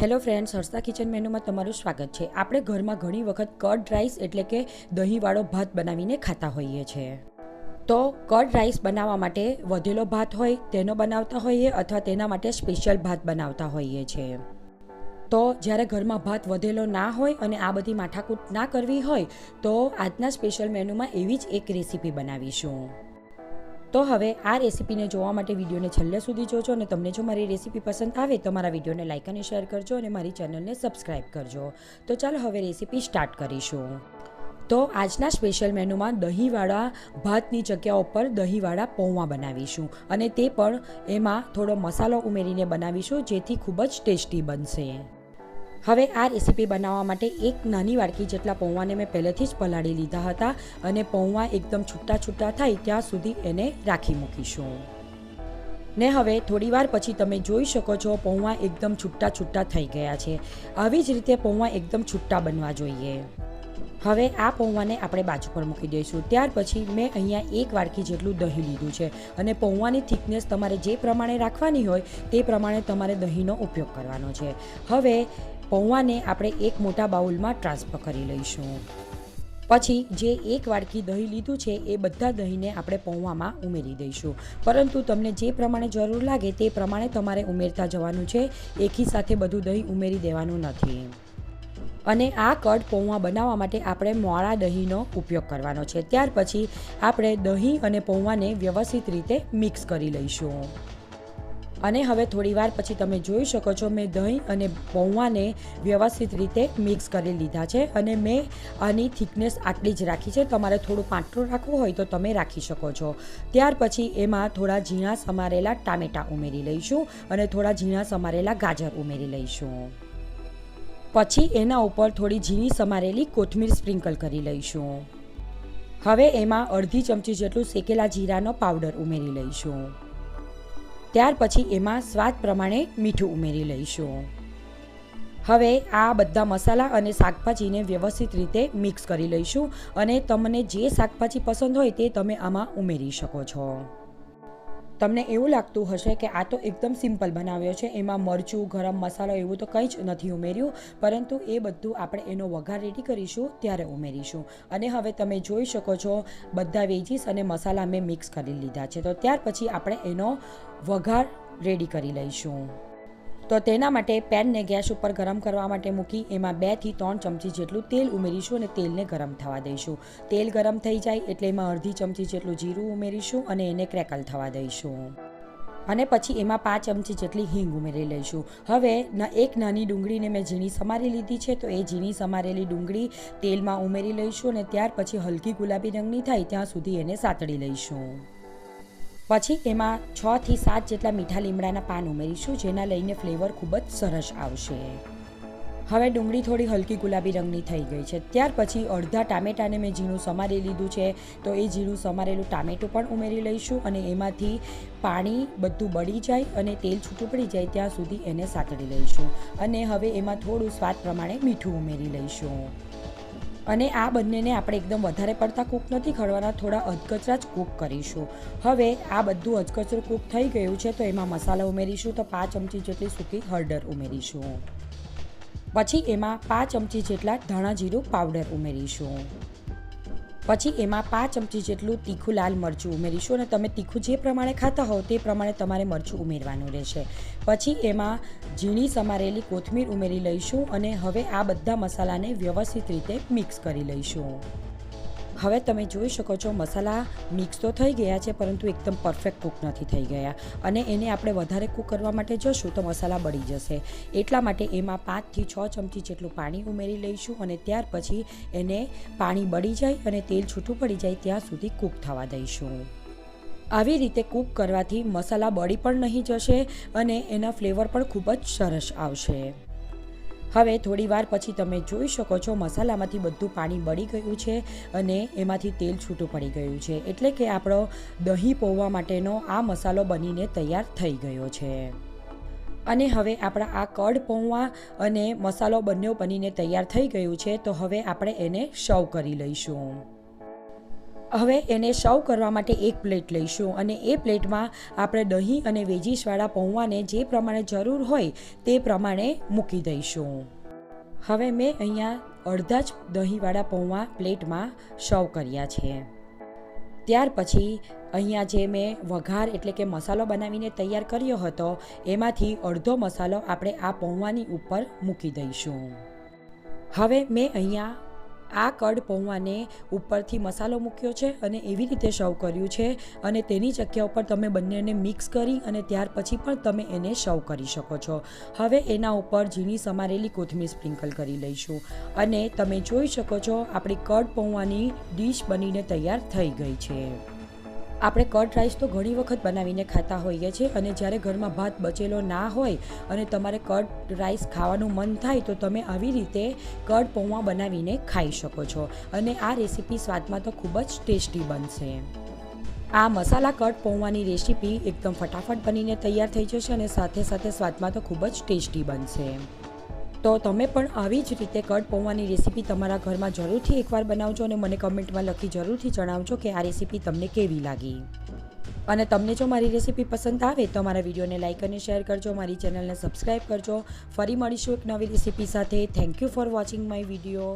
Hello friends, Harsha kitchen મેનુમાં તમારું સ્વાગત છે. આપણે ઘરમાં ઘણી વખત કર્ડ રાઈસ એટલે કે દહીંવાળો ભાત બનાવીને ખાતા હોઈએ છીએ તો કર્ડ રાઈસ બનાવવા માટે વધેલો ભાત હોય, તેનો બનાવતા હોઈએ અથવા તેના માટે સ્પેશિયલ ભાત બનાવતા હોઈએ છીએ તો જ્યારે ઘરમાં ભાત વધેલો ના હોય અને આ બધી માથાકૂટ ના કરવી હોય, તો આજના સ્પેશિયલ મેનુમાં એવી જ એક રેસીપી બનાવીશું. તો હવે આ રેસીપીને જોવા માટે વિડીયોને છેલ્લે સુધી જોજો અને તમને જો મારી રેસીપી પસંદ આવે તો મારા વિડીયોને લાઇક અને શેર કરજો અને મારી ચેનલને સબસ્ક્રાઈબ કરજો. તો ચાલો હવે રેસીપી સ્ટાર્ટ કરીશું. તો આજના સ્પેશિયલ મેનુમાં દહીંવાળા ભાતની જગ્યા ઉપર દહીંવાળા પૌવા બનાવીશું અને તે પણ એમાં થોડો મસાલો ઉમેરીને બનાવીશું જેથી ખૂબ જ ટેસ્ટી બનશે. હવે આ રેસીપી બનાવવા માટે એક નાની વાડકી જેટલા પૌવાને મેં પહેલેથી જ પલાળી લીધા હતા અને પૌવા એકદમ છૂટા છૂટા થાય ત્યાં સુધી એને રાખી મૂકીશું. ને હવે થોડીવાર પછી તમે જોઈ શકો છો પૌવા એકદમ છૂટા છૂટા થઈ ગયા છે. આવી જ રીતે પૌવા એકદમ છૂટા બનવા જોઈએ. હવે આ પૌવાને આપણે બાજુ પર મૂકી દઈશું. ત્યાર પછી મેં અહીંયા એક વાડકી જેટલું દહીં લીધું છે અને પૌવાની થિકનેસ તમારે જે પ્રમાણે રાખવાની હોય તે પ્રમાણે તમારે દહીંનો ઉપયોગ કરવાનો છે. હવે પૌવાને આપણે એક મોટા બાઉલમાં ટ્રાન્સફર કરી લઈશું. પછી જે એક વાડકી દહીં લીધું છે એ બધા દહીંને આપણે પૌવામાં ઉમેરી દઈશું. પરંતુ તમને જે પ્રમાણે જરૂર લાગે તે પ્રમાણે તમારે ઉમેરતા જવાનું છે. એકી સાથે બધું દહીં ઉમેરી દેવાનું નથી. અને આ કડ પૌવા બનાવવા માટે આપણે મોળા દહીંનો ઉપયોગ કરવાનો છે. ત્યાર પછી આપણે દહીં અને પૌવાને વ્યવસ્થિત રીતે મિક્સ કરી લઈશું. અને હવે થોડીવાર પછી તમે જોઈ શકો છો મેં દહીં અને પૌવાને વ્યવસ્થિત રીતે મિક્સ કરી લીધા છે અને મેં આની થિકનેસ આટલી જ રાખી છે. તમારે થોડું પાટલું રાખવું હોય તો તમે રાખી શકો છો. ત્યાર પછી એમાં થોડા ઝીણા સમારેલા ટામેટાં ઉમેરી લઈશું અને થોડા ઝીણા સમારેલા ગાજર ઉમેરી લઈશું. પછી એના ઉપર થોડી ઝીણી સમારેલી કોથમીર સ્પ્રિંકલ કરી લઈશું. હવે એમાં અડધી ચમચી જેટલું શેકેલા જીરાનો પાવડર ઉમેરી લઈશું. ત્યાર પછી એમાં સ્વાદ પ્રમાણે મીઠું ઉમેરી લઈશું. હવે આ બધા મસાલા અને શાકભાજીને વ્યવસ્થિત રીતે મિક્સ કરી લઈશું અને તમને જે શાકભાજી પસંદ હોય તે તમે આમાં ઉમેરી શકો છો. તમને એવું લાગતું હશે કે આ તો એકદમ સિમ્પલ બનાવ્યો છે, એમાં મરચું, ગરમ મસાલો એવું તો કંઈ જ નથી ઉમેર્યું, પરંતુ એ બધું આપણે એનો વઘાર રેડી કરીશું, ત્યારે ઉમેરીશું. અને હવે તમે જોઈ શકો છો, બધા વેજીસ અને મસાલા મેં મિક્સ કરી લીધા છે. તો ત્યાર પછી આપણે એનો વઘાર રેડી કરી લઈશું. તો તેના માટે પેનને ગેસ ઉપર ગરમ કરવા માટે મૂકી એમાં બેથી ત્રણ ચમચી જેટલું તેલ ઉમેરીશું અને તેલને ગરમ થવા દઈશું. તેલ ગરમ થઈ જાય એટલે એમાં અડધી ચમચી જેટલું જીરું ઉમેરીશું અને એને ક્રેકલ થવા દઈશું. અને પછી એમાં પાંચ ચમચી જેટલી હિંગ ઉમેરી લઈશું. હવે એક નાની ડુંગળીને મેં ઝીણી સમારી લીધી છે, તો એ ઝીણી સમારેલી ડુંગળી તેલમાં ઉમેરી લઈશું અને ત્યાર પછી હલકી ગુલાબી રંગની થાય ત્યાં સુધી એને સાતળી લઈશું. પછી એમાં છ થી સાત જેટલા મીઠા લીમડાના પાન ઉમેરીશું, જેના લઈને ફ્લેવર ખૂબ જ સરસ આવશે. હવે ડુંગળી થોડી હલકી ગુલાબી રંગની થઈ ગઈ છે. ત્યાર પછી અડધા ટામેટાને મેં ઝીણું સમારી લીધું છે. તો એ ઝીણું સમારેલું ટામેટું પણ ઉમેરી લઈશું અને એમાંથી પાણી બધું બળી જાય અને તેલ છૂટું પડી જાય ત્યાં સુધી એને સાતળી લઈશું. અને હવે એમાં થોડું સ્વાદ પ્રમાણે મીઠું ઉમેરી લઈશું. અને આ બંનેને આપણે એકદમ વધારે પડતા કૂક નથી કરવાના થોડા અધકચરા જ કૂક કરીશું. હવે આ બધું અધકચરું કૂક થઈ ગયું છે, તો એમાં મસાલા ઉમેરીશું, તો પાંચ ચમચી જેટલી સૂકી હળદર ઉમેરીશું. પછી એમાં પાંચ ચમચી જેટલા ધાણા જીરું પાવડર ઉમેરીશું. પછી એમાં પાંચ ચમચી જેટલું તીખું લાલ મરચું ઉમેરીશું અને તમે તીખું જે પ્રમાણે ખાતા હોવ તે પ્રમાણે તમારે મરચું ઉમેરવાનું રહેશે. પછી એમાં ઝીણી સમારેલી કોથમીર ઉમેરી લઈશું અને હવે આ બધા મસાલાને વ્યવસ્થિત રીતે મિક્સ કરી લઈશું. હવે તમે જોઈ શકો છો મસાલા મિક્સ તો થઈ ગયા છે, પરંતુ એકદમ પરફેક્ટ કૂક નથી થઈ ગયા. અને એને આપણે વધારે કૂક કરવા માટે જશું તો મસાલા બળી જશે. એટલા માટે એમાં પાંચથી છ ચમચી જેટલું પાણી ઉમેરી લઈશું અને ત્યાર પછી એને પાણી બળી જાય અને તેલ છૂટું પડી જાય ત્યાં સુધી કૂક થવા દઈશું. આવી રીતે કૂક કરવાથી મસાલા બળી પણ નહીં જશે અને એના ફ્લેવર પણ ખૂબ જ સરસ આવશે. હવે થોડીવાર પછી તમે જોઈ શકો છો મસાલામાંથી બધું પાણી બળી ગયું છે અને એમાંથી તેલ છૂટું પડી ગયું છે. એટલે કે આપણો દહીં પૌવા માટેનો આ મસાલો બનીને તૈયાર થઈ ગયો છે. અને હવે આપણા આ કડ પૌવા અને મસાલો બંને બનીને તૈયાર થઈ ગયું છે, તો હવે આપણે એને સર્વ કરી લઈશું. હવે એને સર્વ કરવા માટે એક પ્લેટ લઈશું અને એ પ્લેટમાં આપણે દહીં અને વેજીસવાળા પૌવાને જે પ્રમાણે જરૂર હોય તે પ્રમાણે મૂકી દઈશું. હવે મેં અહીંયા અડધા જ દહીંવાળા પૌવા પ્લેટમાં સર્વ કર્યા છે. ત્યાર પછી અહીંયા જે મેં વઘાર એટલે કે મસાલો બનાવીને તૈયાર કર્યો હતો, એમાંથી અડધો મસાલો આપણે આ પૌવાની ઉપર મૂકી દઈશું. હવે મેં અહીંયા આ કડ પૌવાને ઉપરથી મસાલો મૂક્યો છે અને એવી રીતે સર્વ કર્યું છે અને તેની જગ્યા ઉપર તમે બંનેને મિક્સ કરી અને ત્યાર પછી પણ તમે એને સર્વ કરી શકો છો. હવે એના ઉપર ઝીણી સમારેલી કોથમીર સ્પ્રિંકલ કરી લઈશું અને તમે જોઈ શકો છો આપણી કડ પૌવાની ડીશ બનીને તૈયાર થઈ ગઈ છે. આપણે કટ રાઈસ તો ઘણી વખત બનાવીને ખાતા હોઈએ છીએ અને જ્યારે ઘરમાં ભાત બચેલો ના હોય અને તમારે કટ રાઈસ ખાવાનું મન થાય તો તમે આવી રીતે કટ પૌવા બનાવીને ખાઈ શકો છો. અને આ રેસીપી સ્વાદમાં તો ખૂબ જ ટેસ્ટી બનશે. આ મસાલા કટ પૌવાની રેસીપી એકદમ ફટાફટ બનીને તૈયાર થઈ જશે અને સાથે સાથે સ્વાદમાં તો ખૂબ જ ટેસ્ટી બનશે. તો તમે પણ આવી જ રીતે કડ પૌવાની રેસીપી તમારા ઘરમાં જરૂરથી એકવાર બનાવજો અને મને કમેન્ટમાં લખી જરૂરથી જણાવજો કે આ રેસીપી તમને કેવી લાગી. અને તમને જો મારી રેસીપી પસંદ આવે તો મારા વિડીયોને લાઇક અને શેર કરજો, મારી ચેનલને સબસ્ક્રાઈબ કરજો. ફરી મળીશું એક નવી રેસીપી સાથે. Thank you for watching my video